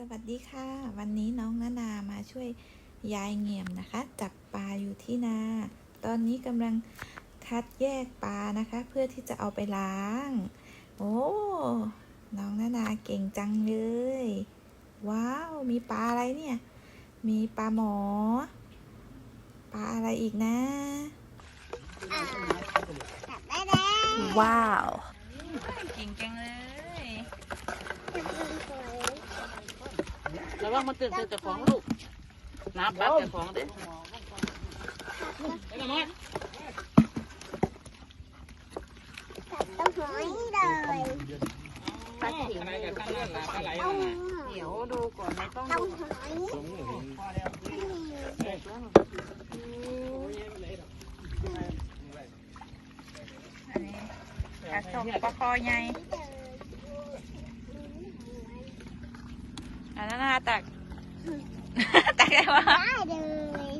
สวัสดีค่ะ วันนี้น้องนานามาช่วยยายเงี่ยมนะคะ จับปลาอยู่ที่นา ตอนนี้กำลังคัดแยกปลานะคะ เพื่อที่จะเอาไปล้าง โอ้น้องนานาเก่งจังเลย ว้าว มีปลาอะไรเนี่ย มีปลาหมอ ปลาอะไรอีกนะจับได้แล้วว้าว เก่งจังเลย ระวังมันตื่นเต้นจากของลูกน้ำปักจากของเด้ยต้องหอยเลยปักเขียวต้องเดี๋ยวดูก่อนไม่ต้องต้องหอยอันนี้กระสบปลาคอใหญ่ นนั้นนะคะตัก ตักได้ปะได้เลย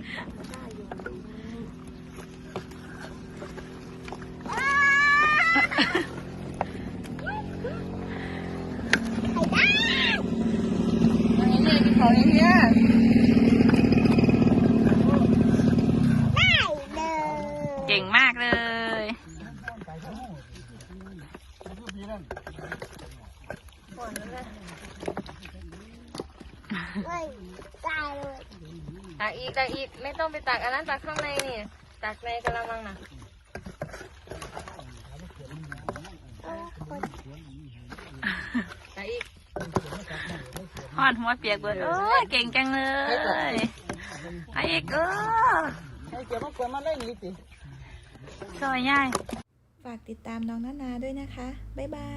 อันนี้เลยที่เขาอย่างเงี้ยได้เลยเก่งมากเลยเฮ้ย ได้เลยตักอีกตักอีกไม่ต้องไปตักอันนั้นตักข้างในนี่ตักในกระมังน่ะเออคนตักอีกหอดหัวเปียกเบิดโอ้ยเก่งจังเลยไอ้เอกเออให้เกี่ยวมันกวนมันเล่นนี่สิซอยง่ายฝากติดตามน้องนานาด้วยนะคะ บ๊ายบาย